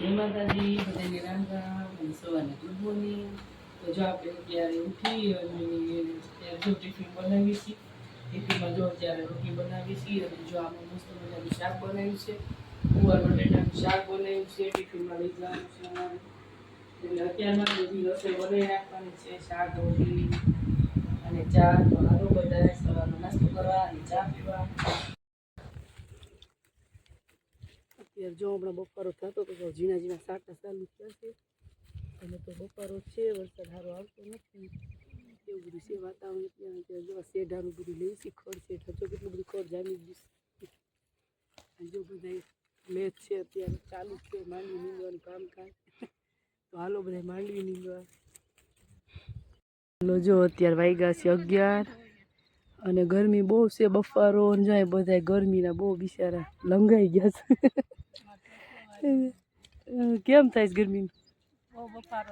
જય માતાજી, બધાને રામ રામ સવારને ગુડ મોર્નિંગ. તો જો આપણે અત્યારે ઉઠી અને ત્યારે જો ટિફિન બનાવી છીએ. ટિફિનમાં જો અત્યારે રોટલી બનાવી છીએ અને જો આપણે મસ્ત મજાનું શાક બનાવ્યું છે. કુવાર બટેટાનું શાક બનાવ્યું છે, ટિફિનમાં લઈ જવાનું છે અમારે અત્યારમાં બધી રસોઈ બનાવી નાખવાની છે, શાક, રોટલી અને ચા તો હાલો બધા સવારનો નાસ્તો કરવા અને ચા પીવા. અત્યારે જો હમણાં બપોરો થતો તો ઝીણા ઝીણા સાટા ચાલુ થયા. છે અને તો બપોરો છે, વરસાદ સારો આવતો નથી. એવું બધું છે વાતાવરણ ત્યાં અત્યારે જો શેઢાનું બધું લઈ છે ખડ શેઢા જો કેટલું બધું ખડ જામી ગયું જો બધા મેચ છે અત્યારે ચાલુ છે, માંડવી નીંદવાનું કામકાજ. તો હાલો બધા માંડવી નીંદવા. હાલો જો અત્યારે વાગ્યા છે અગિયાર. અને ગરમી બહુ છે બફારો જાય બધા ગરમીના બહુ બિચારા લંગાઈ ગયા છે. કેમ થાય છે ગરમી વરસાદ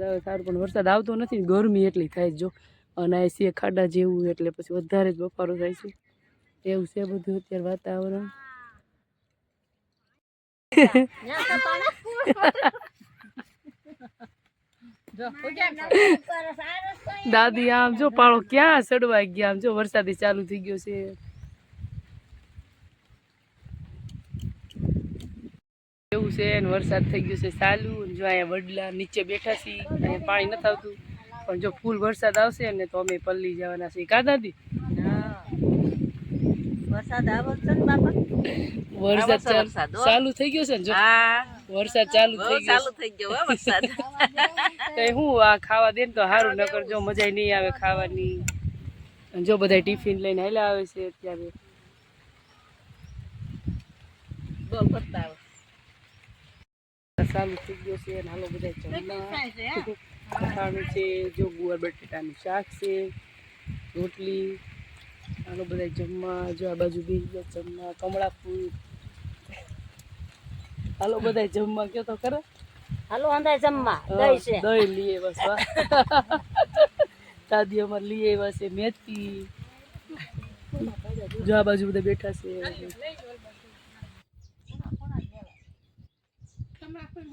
આવે સારું. પણ વરસાદ આવતો નથી ને ગરમી એટલી થાય જો. અને આ છે ખાડા જેવું એટલે પછી વધારે જ બફારો થાય છે. એવું છે બધું અત્યારે વાતાવરણ. દાદી આમ જો પાળો ક્યાં સડવા ગયા આમ જો વરસાદી ચાલુ થઈ ગયો છે. છે ને વરસાદ થઈ ગયો છે ચાલુ. જો અહીંયા વડલા નીચે બેઠા છીએ અહીંયા પાણી નથી આવતું. પણ જો ફૂલ વરસાદ આવશે ને તો અમે પલ્લી જવાના છીએ. કા દાદી? વરસાદ ચાલુ થઈ ગયો છે ને જો? હા. વરસાદ ચાલુ થઈ ગયો ચાલુ થઈ ગયો વરસાદ. તો હું આ ખાવા દે ને તો સારું નકર જો મજા નહીં આવે ખાવાની. જો બધા ટિફિન લઈને હાલ્યા આવે છે અત્યારે. ચાલુ થઈ ગયો છે અને હાલો બધા જમવા. ખાવાનું છે જો ગુવાર બટેટાનું શાક છે રોટલી. હાલો બધા જમવા જો આ બાજુ બી ગયા જમવા કમળા ફૂલ. હાલો બધા જમવા કયો તો ખરા. હાલો અંદાજ જમવા દહીં છે. દહીં લઈએ બસ. દાદી અમારે લઈએ છે મેથી. જો આ બાજુ બધા બેઠા છે.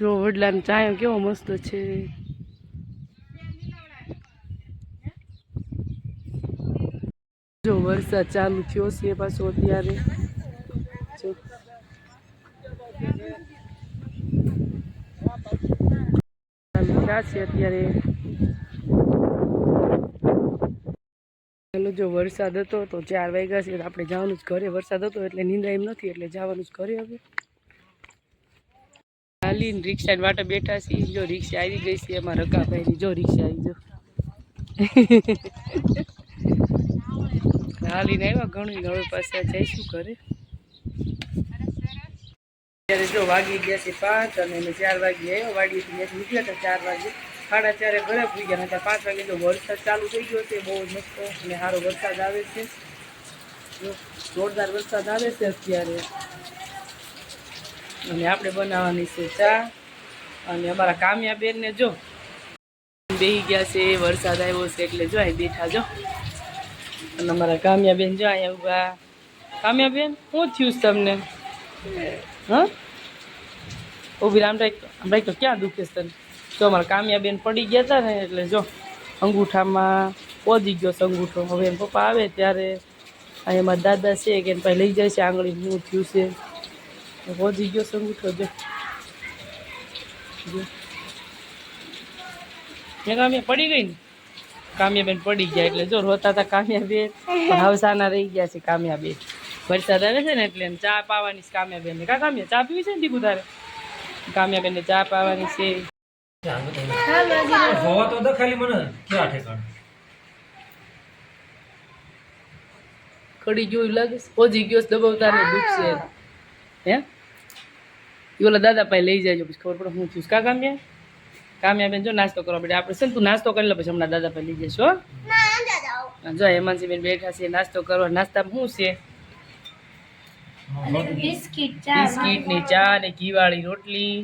જો વડલાનો ચાયો કેવો મસ્ત છે. જો વરસાદ ચાલુ થયો છે પાછો અત્યારે. ચાલુ થયા છે અત્યારે. ચાલો જો વરસાદ હતો તો ચાર વાગ્યા છે આપણે જવાનું જ ઘરે. વરસાદ હતો એટલે નિંદા એમ નથી, એટલે જવાનું જ ઘરે હવે. હાલીને રિક્ષા વાટે બેઠા છીએ. જો રિક્ષા આવી ગઈ છે એમાં રકાભાઈની. જો રિક્ષા આવી જો. હાલીને આવ્યા ઘણું હવે પાછા જઈશું ઘરે. ત્યારે જો વાગી ગયા છે પાંચ અને ચાર વાગે આવ્યો. વાડીએથી ત્યાંથી નીકળ્યા હતા ચાર વાગે. સાડા ચારે ઘરે ગયા. હતા પાંચ વાગે તો વરસાદ ચાલુ થઈ ગયો છે. બહુ મસ્ત અને સારો વરસાદ આવે છે. જોરદાર વરસાદ આવે છે અત્યારે. અને આપણે બનાવવાની છે ચા. અને અમારા કામ્યા બેનને જો, બેહી ગયા છે, વરસાદ આવ્યો છે, એટલે જો અહીં બેઠા જો. અને અમારા કામ્યા બેન જો અહીંયા ઊભા કામ્યા બેન શું થયું છે તમને? હા? ઊભી રામ ભાઈ તો ક્યાં દુખે છે તને? તો અમારા કામિયા બેન પડી ગયા હતા ને, એટલે જો, અંગૂઠામાં પહોંચી ગયો છે અંગૂઠો. હવે એમ પપ્પા આવે ત્યારે, અહીંયા મારા દાદા છે કે એને પાસે લઈ જાય છે આંગળી શું થયું છે. પોજી ગયો છે અંગૂઠો જો કામિયા પડી ગઈ ને કામિયા બેન પડી ગયા એટલે જો રોતા હતા કામિયા બેન પણ હવે સાના રહી ગયા છે કામિયા બેન વરસાદ આવે છે ને એટલે ચા પાવાની છે કામ્યા બેન કા કામ્યા ચા પીવી છે ને દીકુ તારે કામ્યા બેન ચા પાવાની છે હોવા તો દે ખાલી મને ક્યાં ઠેકાણ કડી જોયું લાગે છે. પોજી ગયો દબાવતા ને દુખશે હે? એ ઓલા દાદા પાસે લઈ જાય પછી ખબર પડે હું કા કામ્યા? કામ્યા બેન જો નાસ્તો કરવા પડે આપણે છે ને તું નાસ્તો કરી લે પછી હમણાં દાદા પાસે લઈ જઈશ હો. જો હેમાંસી બેન બેઠા છે નાસ્તો કરવા. નાસ્તામાં શું છે? બિસ્કિટની ચા ને ઘીવાળી રોટલી.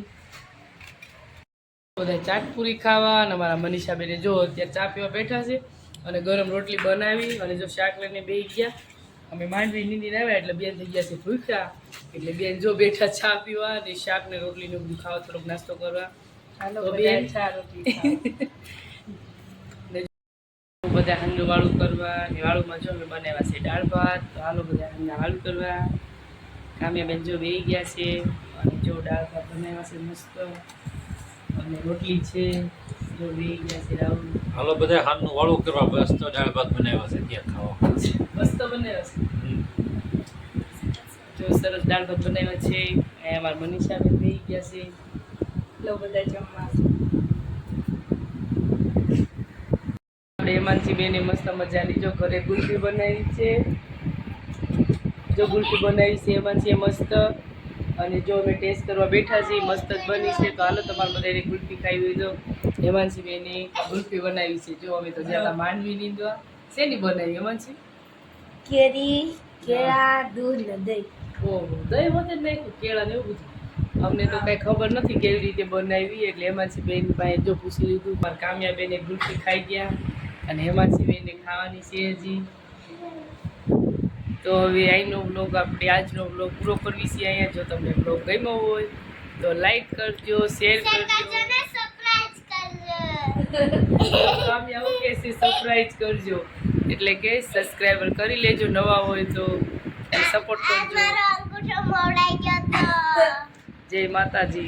બધા ચાટપુરી ખાવા અને અમારા મનીષા બેને જો અત્યારે ચા પીવા બેઠા છે અને ગરમ રોટલી બનાવી અને જો શાક લઈને બે ગયા અમે માંડવી નીંદીને આવ્યા એટલે બેન થઈ ગયા છે ભૂખ્યા. એટલે બેન જો બેઠા ચા પીવા અને શાક ને રોટલી ને બધું ખાવા થોડોક નાસ્તો કરવા. તો બેન. જો બધા હાંડું વાળું કરવા ને વાળુંમાં જો અમે બનાવ્યા છે દાળ ભાત તો હાલો બધા હાંડા વાળું કરવા. કામ્યા બેન જો બેહી ગયા છે. અને જો દાળ ભાત બનાવ્યા છે મસ્ત. અને રોટલી છે. હાલો બધા હાલનું વાળું કરવા બસ તો દાળ ભાત બનાવ્યા છે ત્યાં ખાવા. મસ્ત બનાવ્યા છે. જો સરસ દાળ ભાત બનાવ્યા છે અહીંયા અમારા મનીષા બેન થઈ ગયા છે. લો બધા જમવા. આપણે હેમાંશી બેને મસ્ત મજાની જો ઘરે ગુલ્ફી બનાવી છે. જો ગુલ્ફી બનાવી છે હેમાંશીએ મસ્ત અને જો અમે ટેસ્ટ કરવા બેઠા છીએ મસ્ત જ બની છે. તો હાલો તમારે બધાને ગુલ્ફી ખાઈ હોય તો. બેની ગુલ્ફી બનાવી છે. જો અમે તો જ્યાં માંડવી નીંદવા શેની બનાવી હેમાનસિંહ કેરી કેળા દૂધ ને દહીં. ઓહો દહીં હોતે જ નાખ્યું કેળા ને એવું બધું. અમને તો કઈ ખબર નથી કેવી રીતે બનાવી. એટલે હેમાંશી બેન પાસે જો પૂછી લીધું મારા કામ્યા બેને ગુલ્ફી ખાઈ ગયા. અને હેમાંશી બેને ખાવાની છે હજી. તો હવે અહીંનો બ્લોગ આપણે આજનો બ્લોગ પૂરો કરવી છે અહીંયા. જો તમને બ્લોગ ગમ્યો હોય તો લાઈક કરજો શેર કરજો. કામ્યા એવું કે છે સરપ્રાઈઝ કરજો. એટલે કે સબસ્ક્રાઈબર કરી લેજો નવા હોય તો સપોર્ટ કરજો. જય માતાજી.